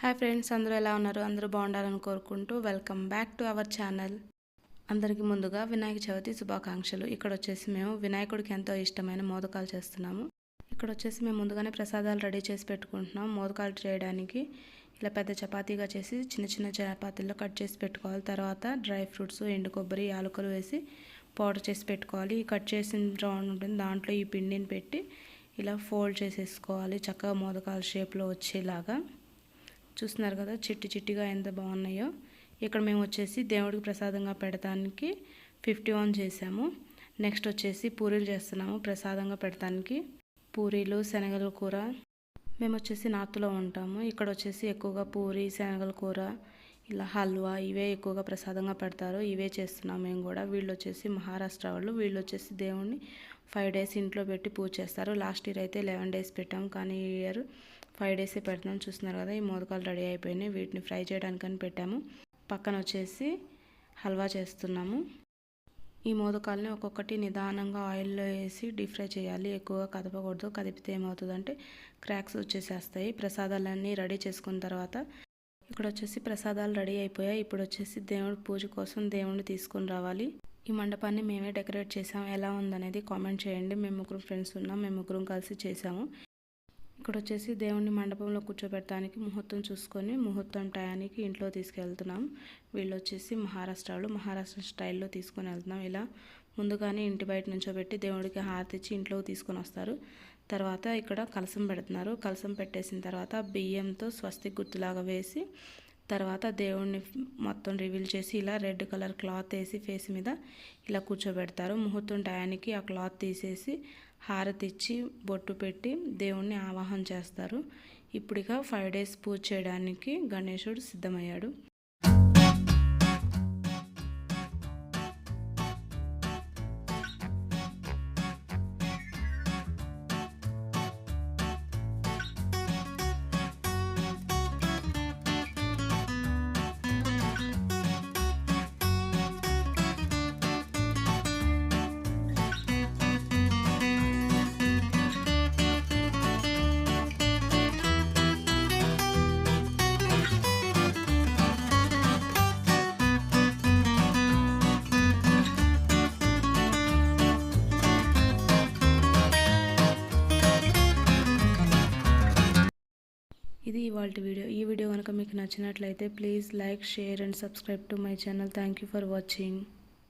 Hi friends అందరూ ఎలా ఉన్నారు? అందరూ బాగుండాలని కోరుకుంటూ welcome back to our channel. అందరికీ ముందుగా వినాయక చవితి శుభాకాంక్షలు. ఇక్కడ వచ్చేసి మేము వినాయకుడికి ఎంతో ఇష్టమైన మోదకాలు చేస్తున్నాము. ఇక్కడ వచ్చేసి మేము ముందుగానే ప్రసాదాలు రెడీ చేసి పెట్టుకుంటున్నాం. మోదకాలు చేయడానికి ఇలా పెద్ద చపాతీగా చేసి చిన్న చిన్న చపాతీల్లో కట్ చేసి పెట్టుకోవాలి. తర్వాత డ్రై ఫ్రూట్స్ ఎండు కొబ్బరి యాలకులు వేసి పౌడర్ చేసి పెట్టుకోవాలి. ఈ కట్ చేసిన రౌండ్ ఉంటుంది. దాంట్లో ఈ పిండిని పెట్టి ఇలా ఫోల్డ్ చేసేసుకోవాలి. చక్కగా మోదకాల షేప్లో వచ్చేలాగా. చూస్తున్నారు కదా చిట్టి చిట్టిగా ఎంత బాగున్నాయో. ఇక్కడ మేము వచ్చేసి దేవుడికి ప్రసాదంగా పెడతానికి ఫిఫ్టీ వన్ చేసాము. నెక్స్ట్ వచ్చేసి పూరీలు చేస్తున్నాము ప్రసాదంగా పెడతానికి. పూరీలు శనగల కూర. మేము వచ్చేసి నార్త్లో ఉంటాము. ఇక్కడ వచ్చేసి ఎక్కువగా పూరి శనగల కూర ఇలా హల్వా ఇవే ఎక్కువగా ప్రసాదంగా పెడతారు. ఇవే చేస్తున్నాం మేము కూడా. వీళ్ళు వచ్చేసి మహారాష్ట్ర వాళ్ళు. వీళ్ళు వచ్చేసి దేవుణ్ణి ఫైవ్ డేస్ ఇంట్లో పెట్టి పూజ చేస్తారు. లాస్ట్ ఇయర్ అయితే లెవెన్ డేస్ పెట్టాము కానీ ఈ ఇయర్ ఫైవ్ డేసే పెడుతున్నాం. చూస్తున్నారు కదా ఈ మోదకాలు రెడీ అయిపోయినాయి. వీటిని ఫ్రై చేయడానికని పెట్టాము. పక్కన వచ్చేసి హల్వా చేస్తున్నాము. ఈ మోదకాలని ఒక్కొక్కటి నిదానంగా ఆయిల్లో వేసి డీప్ ఫ్రై చేయాలి. ఎక్కువగా కదపకూడదు. కదిపితే ఏమవుతుందంటే క్రాక్స్ వచ్చేసేస్తాయి. ప్రసాదాలన్నీ రెడీ చేసుకున్న తర్వాత ఇక్కడ వచ్చేసి ప్రసాదాలు రెడీ అయిపోయాయి. ఇప్పుడు వచ్చేసి దేవుడి పూజ కోసం దేవుడిని తీసుకొని రావాలి. ఈ మండపాన్ని మేమే డెకరేట్ చేసాము ఎలా ఉందనేది కామెంట్ చేయండి. మేము ముగ్గురు ఫ్రెండ్స్ ఉన్నాం. మేము ముగ్గురం కలిసి చేసాము ఇక్కడ వచ్చేసి దేవుని మండపంలో కూర్చోబెట్టడానికి ముహూర్తం చూసుకొని ముహూర్తం టయానికి ఇంట్లో తీసుకెళ్తున్నాం. వీళ్ళు వచ్చేసి మహారాష్ట్రలో మహారాష్ట్ర స్టైల్లో తీసుకొని వెళ్తున్నాం. ఇలా ముందుగానే ఇంటి బయట నుంచోబెట్టి దేవుడికి హారతి ఇచ్చి ఇంట్లోకి తీసుకొని వస్తారు. తర్వాత ఇక్కడ కలసం పెడుతున్నారు. కలసం పెట్టేసిన తర్వాత బియ్యంతో స్వస్తి గుర్తులాగా వేసి తర్వాత దేవుడిని మొత్తం రివీల్ చేసి ఇలా రెడ్ కలర్ క్లాత్ వేసి ఫేస్ మీద ఇలా కూర్చోబెడతారు. ముహూర్తం టయానికి ఆ క్లాత్ తీసేసి హారతి ఇచ్చి బొట్టు పెట్టి దేవుణ్ణి ఆవాహన చేస్తారు. ఇప్పుడిక ఫైవ్ డేస్ పూజ చేయడానికి గణేశుడు సిద్ధమయ్యాడు. ఇది ఇవాళ వీడియో. ఈ వీడియో కనుక మీకు నచ్చినట్లయితే please like share and subscribe to my channel. Thank you for watching.